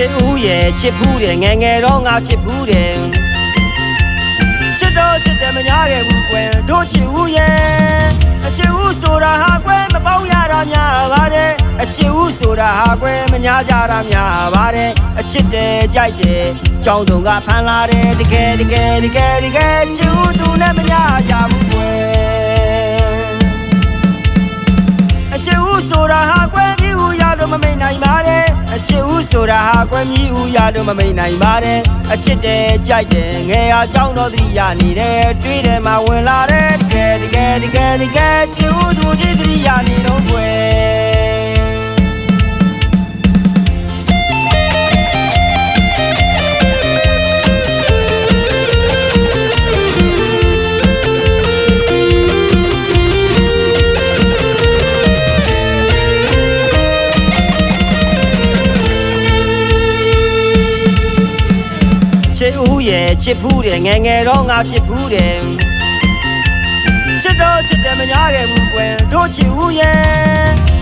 ရဲ့ချစ်ဖူးတယ်ငယ်ငယ်တော့ငါချစ်ဖူးတယ်ချစ်တော့ချစ်တယ်မညာခဲ့ဘူးကွယ်တို့ချစ်ဦးရဲ့အချစ်ဦးဆိုတာဟာကွယ်မပေါင်းရတာများပါတယ်အချစ်ဦးဆိုတာဟာကွယ်မညာကြတာများပါတယ်အချစ်တယ်ကြိုက်တယ်ကြောင်းတုံကဖန်လာတယ်တကယ်တကယ်တကယ်တကယ်ချစ်ဦးသူနဲ့မညာကြဘူးကွယ် ဆိုတာဟာကွယ်မြည်ဦးရလို့မမိန်နိုင်ပါနဲ့အချစ်တယ်ကြိုက်တယ်ငယ်ရာကြောင်းတော်သတိရနေတယ်တွေးတယ်မှဝင်လာတယ်တကယ်တကယ်တကယ်တကယ်ချစ်ဦးသူကြီးသတိရနေတော့ ချစ်ဦးရဲ့ချစ်ဖူးတယ်ငယ်ငယ်တော့ငါချစ်ဖူးတယ်ချစ်တော့ချစ်တယ်မညာခဲ့ဘူးကွယ်တို့ချစ်ဦးရဲ့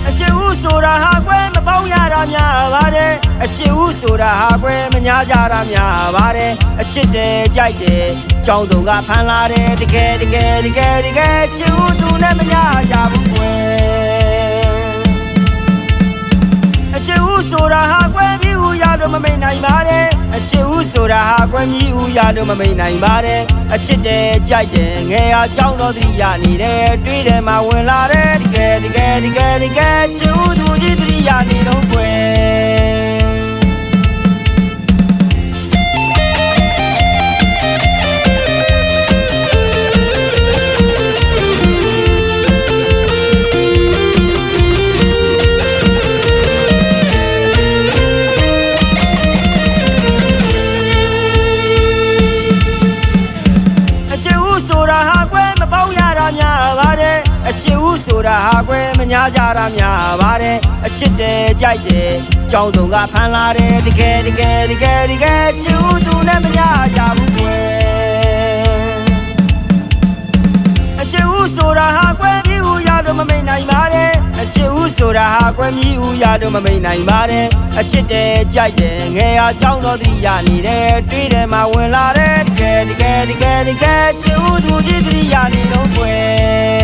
အချစ်ဦးဆိုတာဟာကွယ်မပေါင်းရတာများပါတယ်အချစ်ဦးဆိုတာဟာကွယ်မညာကြတာများပါတယ်အချစ်တယ်ကြိုက်တယ်ကြောင်းတုံကဖန်လာတယ်တကယ်တကယ်တကယ်တကယ်ချစ်ဦးသူနဲ့မညာကြဘူးကွယ်အချစ်ဦးဆိုတာဟာကွယ်မြည်ဦးရလို့မမိန်နိုင်ပါနဲ့အ ချစ်ဦးဆိုတာဟာကွယ်မြည်ဦးရလို့မမိန်နိုင်ပါနဲ့အချစ်တယ်ကြိုက်တယ်ငယ်ရာကြောင်းတော်သတိရနေတယ်တွေးတယ်မှဝင်လာတယ်တကယ်တကယ်တကယ်တကယ်ချစ်ဦးသူကြီးသတိရနေတော့ကွယ် ပါတယ်အချစ်ဦးဆိုတာဟာကွယ်မညာကြတာများပါတယ်အချစ်တယ်ကြိုက်တယ်ကြောင်းတုံကဖန်လာတယ်တကယ်တကယ်တကယ်တကယ်ချစ်ဦးသူနဲ့မညာကြဘူးကွယ်အချစ်ဦးဆိုတာဟာကွယ်မြည်ဦးရလို့မမိန်နိုင်ပါနဲ့အချစ်ဦး ဆိုတာဟာကွယ်မြည်ဦးရလို့မမိန်နိုင်ပါနဲ့အချစ်တယ်ကြိုက်တယ်ငယ်ရာကြောင်းတော်သတိရနေတယ်တွေးတယ်မှဝင်လာတယ်တကယ်တကယ်တကယ်တကယ်ချစ်ဦးသူကြီးသတိရနေတော့ကွယ်